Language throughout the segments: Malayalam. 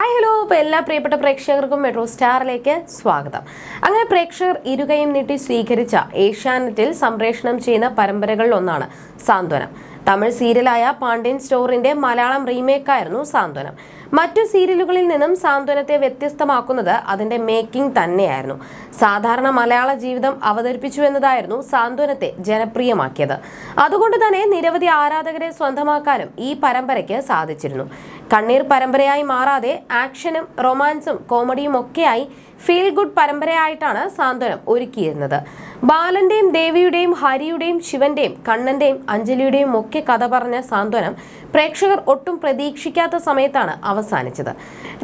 ഹായ് ഹലോ അപ്പോൾ എല്ലാ പ്രിയപ്പെട്ട പ്രേക്ഷകർക്കും മെട്രോ സ്റ്റാറിലേക്ക് സ്വാഗതം. അങ്ങനെ പ്രേക്ഷകർ ഇരുകയും നീട്ടി സ്വീകരിച്ച ഏഷ്യാനെറ്റിൽ സംപ്രേഷണം ചെയ്യുന്ന പരമ്പരകളിലൊന്നാണ് സാന്ത്വനം. തമിഴ് സീരിയലായ പാണ്ഡ്യൻ സ്റ്റോറിന്റെ മലയാളം റീമേക്കായിരുന്നു സാന്ത്വനം. മറ്റു സീരിയലുകളിൽ നിന്നും സാന്ത്വനത്തെ വ്യത്യസ്തമാക്കുന്നത് അതിന്റെ മേക്കിംഗ് തന്നെയായിരുന്നു. സാധാരണ മലയാള ജീവിതം അവതരിപ്പിച്ചു എന്നതായിരുന്നു സാന്ത്വനത്തെ ജനപ്രിയമാക്കിയത്. അതുകൊണ്ട് തന്നെ നിരവധി ആരാധകരെ സ്വന്തമാക്കാനും ഈ പരമ്പരയ്ക്ക് സാധിച്ചിരുന്നു. കണ്ണീർ പരമ്പരയായി മാറാതെ ആക്ഷനും റൊമാൻസും കോമഡിയും ഒക്കെയായി ഫീൽ ഗുഡ് പരമ്പരയായിട്ടാണ് സാന്ത്വനം ഒരുക്കിയിരുന്നത്. ബാലന്റെയും ദേവിയുടെയും ഹരിയുടെയും ശിവന്റെയും കണ്ണന്റെയും അഞ്ജലിയുടെയും ഒക്കെ കഥ പറഞ്ഞ സാന്ത്വനം പ്രേക്ഷകർ ഒട്ടും പ്രതീക്ഷിക്കാത്ത സമയത്താണ് അവസാനിച്ചത്.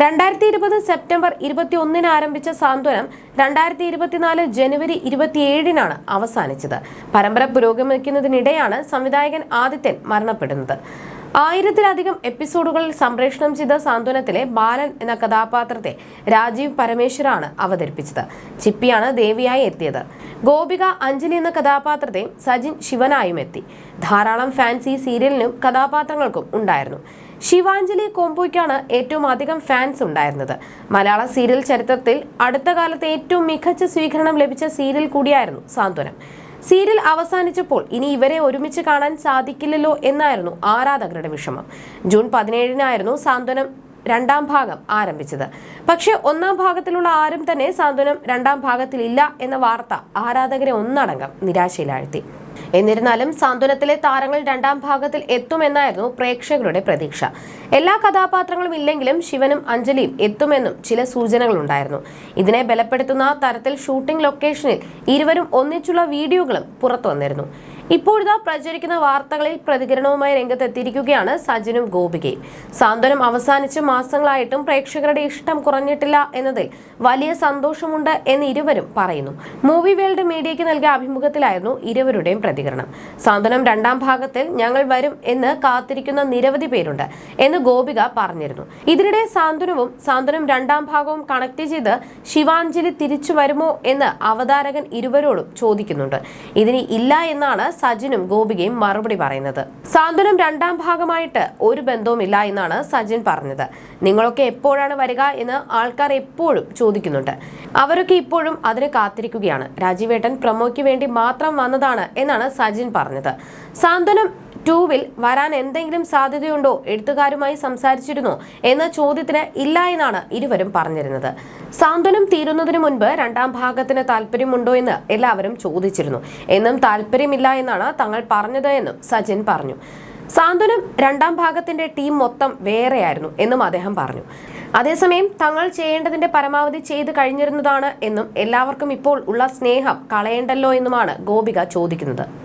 രണ്ടായിരത്തി ഇരുപത് സെപ്റ്റംബർ ഇരുപത്തി ഒന്നിന് ആരംഭിച്ച സാന്ത്വനം രണ്ടായിരത്തി ഇരുപത്തിനാല് ജനുവരി ഇരുപത്തിയേഴിനാണ് അവസാനിച്ചത്. പരമ്പര പുരോഗമിക്കുന്നതിനിടെയാണ് സംവിധായകൻ ആദിത്യൻ മരണപ്പെടുന്നത്. ആയിരത്തിലധികം എപ്പിസോഡുകളിൽ സംപ്രേഷണം ചെയ്ത സാന്ത്വനത്തിലെ ബാലൻ എന്ന കഥാപാത്രത്തെ രാജീവ് പരമേശ്വരാണ് അവതരിപ്പിച്ചത്. ചിപ്പിയാണ് ദേവിയായി എത്തിയത്. ഗോപിക അഞ്ജലി എന്ന കഥാപാത്രത്തെ സജിൻ ശിവനായും എത്തി. ധാരാളം ഫാൻസി സീരിയലിനും കഥാപാത്രങ്ങൾക്കും ഉണ്ടായിരുന്നു. ശിവാഞ്ജലി കോംബോയ്ക്കാണ് ഏറ്റവും അധികം ഫാൻസ് ഉണ്ടായിരുന്നത്. മലയാള സീരിയൽ ചരിത്രത്തിൽ അടുത്ത കാലത്ത് ഏറ്റവും മികച്ച സ്വീകരണം ലഭിച്ച സീരിയൽ കൂടിയായിരുന്നു സാന്ത്വനം. സീരിയൽ അവസാനിച്ചപ്പോൾ ഇനി ഇവരെ ഒരുമിച്ച് കാണാൻ സാധിക്കില്ലല്ലോ എന്നായിരുന്നു ആരാധകരുടെ വിഷമം. ജൂൺ പതിനേഴിനായിരുന്നു സാന്ത്വനം രണ്ടാം ഭാഗം ആരംഭിച്ചത്. പക്ഷേ ഒന്നാം ഭാഗത്തിലുള്ള ആരും തന്നെ സാന്ത്വനം രണ്ടാം ഭാഗത്തിലില്ല എന്ന വാർത്ത ആരാധകരെ ഒന്നടങ്കം നിരാശയിലാഴ്ത്തി. എന്നിരുന്നാലും സാന്ത്വനത്തിലെ താരങ്ങൾ രണ്ടാം ഭാഗത്തിൽ എത്തുമെന്നായിരുന്നു പ്രേക്ഷകരുടെ പ്രതീക്ഷ. എല്ലാ കഥാപാത്രങ്ങളും ഇല്ലെങ്കിലും ശിവനും അഞ്ജലിയും എത്തുമെന്നും ചില സൂചനകളുണ്ടായിരുന്നു. ഇതിനെ ബലപ്പെടുത്തുന്ന തരത്തിൽ ഷൂട്ടിംഗ് ലൊക്കേഷനിൽ ഇരുവരും ഒന്നിച്ചുള്ള വീഡിയോകളും പുറത്തു വന്നിരുന്നു ഇപ്പോഴിതാ പ്രചരിക്കുന്ന വാർത്തകളിൽ പ്രതികരണവുമായി രംഗത്തെത്തിയിരിക്കുകയാണ് സജിനും ഗോപികയും. സാന്ത്വനം അവസാനിച്ച് മാസങ്ങളായിട്ടും പ്രേക്ഷകരുടെ ഇഷ്ടം കുറഞ്ഞിട്ടില്ല എന്നതിൽ വലിയ സന്തോഷമുണ്ട് എന്ന് ഇരുവരും പറയുന്നു. മൂവി വേൾഡ് മീഡിയയ്ക്ക് നൽകിയ അഭിമുഖത്തിലായിരുന്നു ഇരുവരുടെയും പ്രതികരണം. സാന്ത്വനം രണ്ടാം ഭാഗത്തിൽ ഞങ്ങൾ വരും എന്ന് കാത്തിരിക്കുന്ന നിരവധി പേരുണ്ട് എന്ന് ഗോപിക പറഞ്ഞിരുന്നു. ഇതിനിടെ സാന്ത്വനവും സാന്ത്വനം രണ്ടാം ഭാഗവും കണക്ട് ചെയ്ത് ശിവാഞ്ജലി തിരിച്ചു വരുമോ എന്ന് അവതാരകൻ ഇരുവരോടും ചോദിക്കുന്നുണ്ട്. ഇതിന് ഇല്ല എന്നാണ് സജിനും ഗോപികയും മറുപടി പറയുന്നത്. സാന്ത്വനം രണ്ടാം ഭാഗമായിട്ട് ഒരു ബന്ധവുമില്ല എന്നാണ് സജിൻ പറഞ്ഞത്. നിങ്ങളൊക്കെ എപ്പോഴാണ് വരിക എന്ന് ആൾക്കാർ എപ്പോഴും ചോദിക്കുന്നുണ്ട്. അവരൊക്കെ ഇപ്പോഴും അതിന് കാത്തിരിക്കുകയാണ്. രാജീവേട്ടൻ പ്രൊമോയ്ക്ക് വേണ്ടി മാത്രം വന്നതാണ് എന്നാണ് സജിൻ പറഞ്ഞത്. സാന്ത്വനം ടൂവിൽ വരാൻ എന്തെങ്കിലും സാധ്യതയുണ്ടോ? എഴുത്തുകാരുമായി സംസാരിച്ചിരുന്നോ. എന്ന ചോദ്യത്തിന് ഇല്ല എന്നാണ് ഇരുവരും പറഞ്ഞിരുന്നത്. സാന്ത്വനം തീരുന്നതിന് മുൻപ് രണ്ടാം ഭാഗത്തിന് താല്പര്യമുണ്ടോ എന്ന് എല്ലാവരും ചോദിച്ചിരുന്നു. എന്നും താല്പര്യമില്ല എന്നാണ് തങ്ങൾ പറഞ്ഞത് എന്നും സജിൻ പറഞ്ഞു. സാന്ത്വനം രണ്ടാം ഭാഗത്തിന്റെ ടീം മൊത്തം വേറെയായിരുന്നു എന്നും അദ്ദേഹം പറഞ്ഞു. അതേസമയം തങ്ങൾ ചെയ്യേണ്ടതിന്റെ പരമാവധി ചെയ്തു കഴിഞ്ഞിരുന്നതാണ് എന്നും എല്ലാവർക്കും ഇപ്പോൾ ഉള്ള സ്നേഹം കളയേണ്ടല്ലോ എന്നുമാണ് ഗോപിക ചോദിക്കുന്നത്.